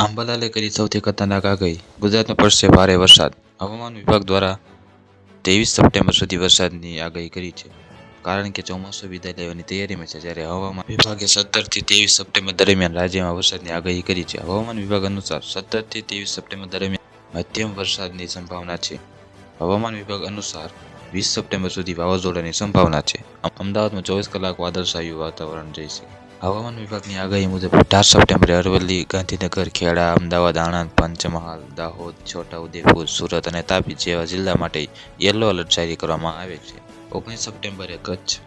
આંબાલાલે કરી સૌથી ખતરનાક આગાહી. ગુજરાતમાં પડશે ભારે વરસાદ. હવામાન વિભાગ દ્વારા ત્રેવીસ સપ્ટેમ્બર સુધી વરસાદની આગાહી કરી છે. કારણ કે ચોમાસું વિદાય લેવાની તૈયારીમાં છે, જ્યારે હવામાન વિભાગે સત્તરથી ત્રેવીસ સપ્ટેમ્બર દરમિયાન રાજ્યમાં વરસાદની આગાહી કરી છે. હવામાન વિભાગ અનુસાર સત્તરથી ત્રેવીસ સપ્ટેમ્બર દરમિયાન મધ્યમ વરસાદની સંભાવના છે. હવામાન વિભાગ અનુસાર વીસ સપ્ટેમ્બર સુધી વાવાઝોડાની સંભાવના છે. અમદાવાદમાં ચોવીસ કલાક વાદળછાયું વાતાવરણ રહેશે. હવામાન વિભાગની આગાહી મુજબ અઢાર સપ્ટેમ્બરે અરવલ્લી, ગાંધીનગર, ખેડા, અમદાવાદ, આણંદ, પંચમહાલ, દાહોદ, છોટાઉદેપુર, સુરત અને તાપી જેવા જિલ્લા માટે યલો એલર્ટ જારી કરવામાં આવે છે. ઓગણીસ સપ્ટેમ્બરે કચ્છ,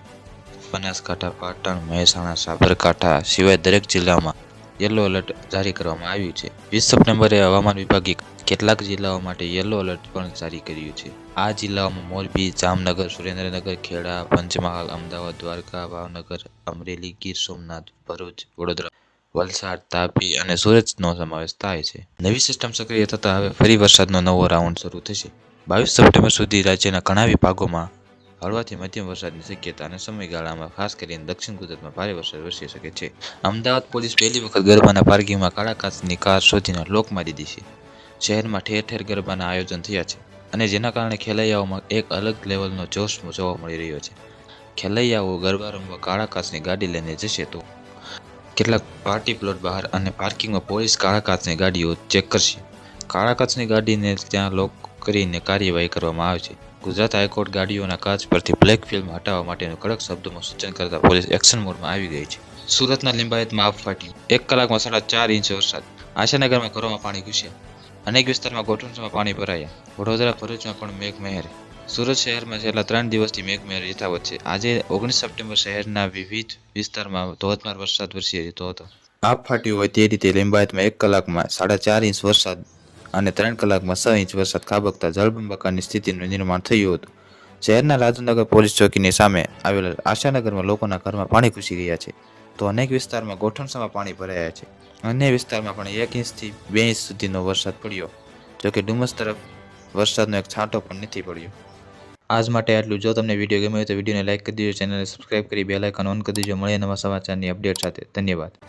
બનાસકાંઠા, પાટણ, મહેસાણા, સાબરકાંઠા સિવાય દરેક જિલ્લામાં યલો એલર્ટ જારી કરવામાં આવ્યું છે. વીસ સપ્ટેમ્બરે હવામાન વિભાગે કેટલાક જિલ્લાઓ માટે યલો એલર્ટ પણ જારી કર્યું છે. આ જિલ્લાઓમાં મોરબી, જામનગર, સુરેન્દ્રનગર, ખેડા, પંચમહાલ, અમદાવાદ, દ્વારકા, ભાવનગર, અમરેલી, ગીર સોમનાથ, ભરૂચ, વડોદરા, વલસાડ, તાપી અને સુરતનો સમાવેશ થાય છે. નવી સિસ્ટમ સક્રિય થતાં હવે ફરી વરસાદનો નવો રાઉન્ડ શરૂ થશે. બાવીસ સપ્ટેમ્બર સુધી રાજ્યના ઘણા વિભાગોમાં હળવાથી મધ્યમ વરસાદની શક્યતા અને સમયગાળામાં ખાસ કરીને દક્ષિણ ગુજરાતમાં ભારે વરસાદ વરસી શકે છે. અમદાવાદ પોલીસ પહેલી વખત ગરબાના પાર્કિંગમાં કાળા કાચની કાર શોધીને લોક મારી દીધી છે. શહેરમાં ઠેર ઠેર ગરબાના આયોજન થયા છે અને જેના કારણે ખેલૈયાઓમાં એક અલગ લેવલનો જોશ જોવા મળી રહ્યો છે. ખેલૈયાઓ ગરબા રમવા કાળા કાચની ગાડી લઈને જશે તો કેટલાક પાર્ટી પ્લોટ બહાર અને પાર્કિંગમાં પોલીસ કાળા કાચની ગાડીઓ ચેક કરશે. કાળા કાચની ગાડીને ત્યાં લોક કરીને કાર્યવાહી કરવામાં આવે છે. ગુજરાત હાઈકોર્ટ ગાડીઓના કાચ પરથી બ્લેક ફિલ્મ હટાવવા માટેનું કડક શબ્દોમાં સૂચન કરતા પોલીસ એક્શન મોડમાં આવી ગઈ છે. સુરતના લિંબાયતમાં આપ ફાટી. એક કલાકમાં સાડા ચાર ઇંચ વરસાદ. આશાનગરમાં ઘરોમાં પાણી ઘૂસ્યા. અનેક વિસ્તારમાં ગોઠવણમાં પાણી ભરાયા. વડોદરા, ભરૂચમાં પણ મેઘમહેર. સુરત શહેરમાં છેલ્લા ત્રણ દિવસથી મેઘમહેર યથાવત છે. આજે ઓગણીસ સપ્ટેમ્બર શહેરના વિવિધ વિસ્તારમાં ધોધમાર વરસાદ વરસી રહ્યો હતો. આપ ફાટ્યું હોય તે રીતે લિંબાયતમાં એક કલાકમાં સાડા ચાર ઇંચ વરસાદ અને ત્રણ કલાકમાં છ ઇંચ વરસાદ ખાબકતા જળબંબાકારની સ્થિતિનું નિર્માણ થયું હતું. શહેરના રાજનગર પોલીસ ચોકીની સામે આવેલા આશાનગરમાં લોકોના ઘરમાં પાણી ઘૂસી ગયા છે. તો અનેક વિસ્તારમાં ગોઠણસામાં પાણી ભરાયા છે. અન્ય વિસ્તારમાં પણ એક ઇંચથી બે ઇંચ સુધીનો વરસાદ પડ્યો જોકે ડુમસ તરફ વરસાદનો એક છાંટો પણ નથી પડ્યો. આજ માટે આટલું. જો તમને વીડિયો ગમ્યો તો વિડીયોને લાઇક કરી દીજો, ચેનલને સબસ્ક્રાઇબ કરી બે આઇકન ઓન કરી દીજો. મળીએ નવા સમાચારની અપડેટ સાથે. ધન્યવાદ.